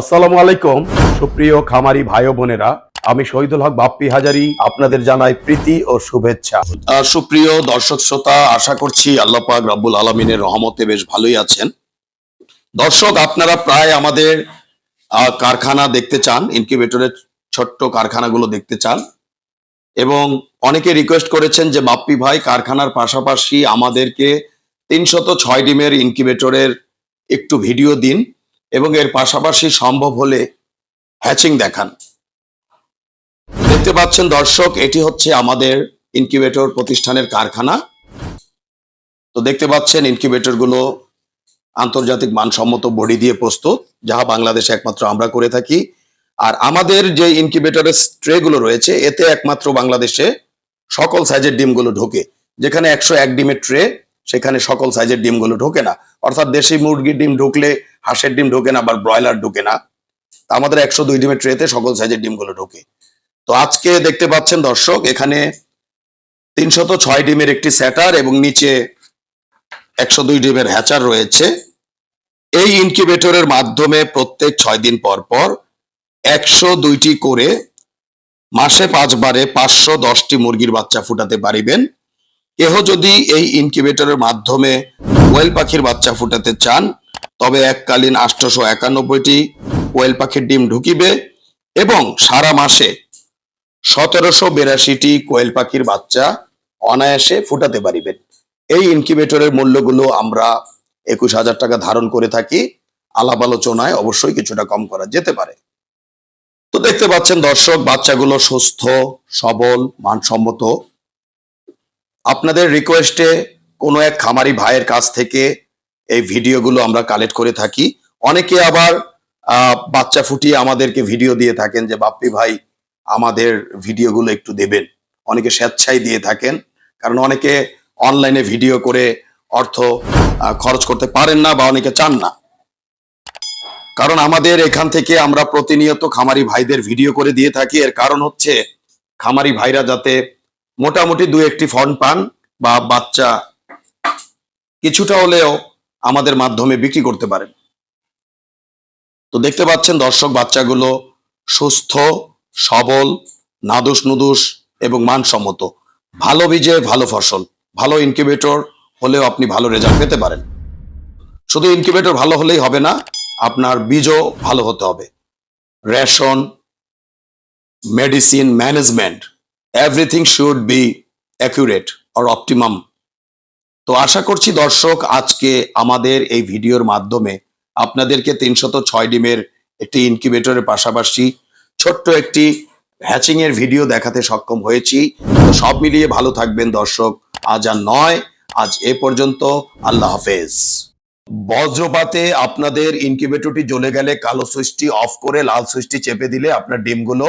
আসসালামু আলাইকুম। সুপ্রিয় খামারি ভাই বোনেরা, আমি শহীদুল হক বাপ্পি হাজারি, আপনাদের জানাই প্রীতি ও শুভেচ্ছা। সুপ্রিয় দর্শক শ্রোতা, আশা করছি আল্লাহ পাক রাব্বুল আলমিনের রহমতে বেশ ভালোই আছেন। দর্শক, আপনারা প্রায় আমাদের কারখানা দেখতে চান, ইনকিউবেটরের ছোট্ট কারখানাগুলো দেখতে চান। এবং অনেকে রিকোয়েস্ট করেছেন যে, বাপ্পি ভাই, কারখানার পাশাপাশি আমাদেরকে তিনশত ছয় ডিমের ইনকিউবেটরের একটু ভিডিও দিন। এবং এর পাশাপাশি সম্ভব হলে হ্যাচিং দেখান। দেখতে পাচ্ছেন দর্শক, এটি হচ্ছে আমাদের ইনকিউবেটর প্রতিষ্ঠানের কারখানা। তো দেখতে পাচ্ছেন ইনকিউবেটরগুলো আন্তর্জাতিক মানসম্মত বডি দিয়ে প্রস্তুত, যাহা বাংলাদেশে একমাত্র আমরা করে থাকি। আর আমাদের যে ইনকিউবেটরের ট্রে গুলো রয়েছে, এতে একমাত্র বাংলাদেশে সকল সাইজের ডিমগুলো ঢোকে। যেখানে একশো এক ডিমের ট্রে, সেখানে সকল সাইজের ডিমগুলো ঢোকে না। অর্থাৎ দেশি মুরগির ডিম ঢুকলে, হাঁসের ডিম ঢোকে না বা ব্রয়লার ঢোকে না। আমাদের একশো দুই ডিমের ট্রেতে সকল সাইজের ডিমগুলো ঢোকে। তো আজকে দেখতে পাচ্ছেন দর্শক, এখানে তিনশত ছয় ডিমের একটি স্যাটার এবং নিচে একশো দুই ডিমের হ্যাচার রয়েছে। এই ইনকিউবেটরের মাধ্যমে প্রত্যেক ছয় দিন পর পর একশো দুইটি করে মাসে পাঁচবারে পাঁচশো দশটি মুরগির বাচ্চা ফুটাতে পারিবেন। কেহ যদি এই ইনকিউবেটরের মাধ্যমে কোয়েল পাখির বাচ্চা ফুটাতে চান, তবে এককালীন আটশোশো একানব্বইটি কোয়েল পাখির ডিম ঢুকিবে এবং সারা মাসে সতেরোশো বিরাশিটি কোয়েল পাখির বাচ্চা অনায়াসে ফুটাতে পারিবেন। এই ইনকিউবেটরের মূল্যগুলো আমরা একুশ হাজার টাকা ধারণ করে থাকি। আলাপ আলোচনায় অবশ্যই কিছুটা কম করা যেতে পারে। তো দেখতে পাচ্ছেন দর্শক, বাচ্চাগুলো সুস্থ, সবল, মানসম্মত আপনাদের রিকোয়েস্টে কোনো এক খামারি ভাইয়ের কাছ থেকে এই ভিডিওগুলো আমরা কালেক্ট করে থাকি। অনেকে আবার বাচ্চা ফুটিয়ে আমাদেরকে ভিডিও দিয়ে থাকেন যে, বাপ্পি ভাই, আমাদের ভিডিওগুলো একটু দেবেন। অনেকে স্বেচ্ছায় দিয়ে থাকেন, কারণ অনেকে অনলাইনে ভিডিও করে অর্থ খরচ করতে পারেন না বা অনেকে চান না। কারণ আমাদের এখান থেকে আমরা প্রতিনিয়ত খামারি ভাইদের ভিডিও করে দিয়ে থাকি। এর কারণ হচ্ছে, খামারি ভাইরা যাতে মোটামুটি দু একটি ফন্ড পান বা বাচ্চা কিছুটা হলেও আমাদের মাধ্যমে বিক্রি করতে পারেন। তো দেখতে পাচ্ছেন দর্শক বাচ্চাগুলো সুস্থ, সবল, নাদুস নুদুস এবং মানসম্মত। ভালো বীজে ভালো ফসল, ভালো ইনকিউবেটর হলেও আপনি ভালো রেজাল্ট পেতে পারেন। শুধু ইনকিউবেটর ভালো হলেই হবে না, আপনার বীজও ভালো হতে হবে। Ration medicine management everything should be accurate or optimum তো আশা করছি দর্শক, আজকে আমাদের এই ভিডিওর মাধ্যমে আপনাদেরকে তিনশত ছয় ডিমের একটি ইনকিউবেটরের পাশাপাশি ছোট্ট একটি হ্যাচিং এর ভিডিও দেখাতে সক্ষম হয়েছি। তো সব মিলিয়ে ভালো থাকবেন দর্শক। আজ আর নয়, আজ এ পর্যন্ত। আল্লাহ হাফেজ। বজ্রপাতে আপনাদের ইনকিউবেটরটি জ্বলে গেলে কালো সুইচটি অফ করে লাল সুইচটি চেপে দিলে আপনার ডিমগুলো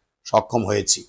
সক্ষম হয়েছি।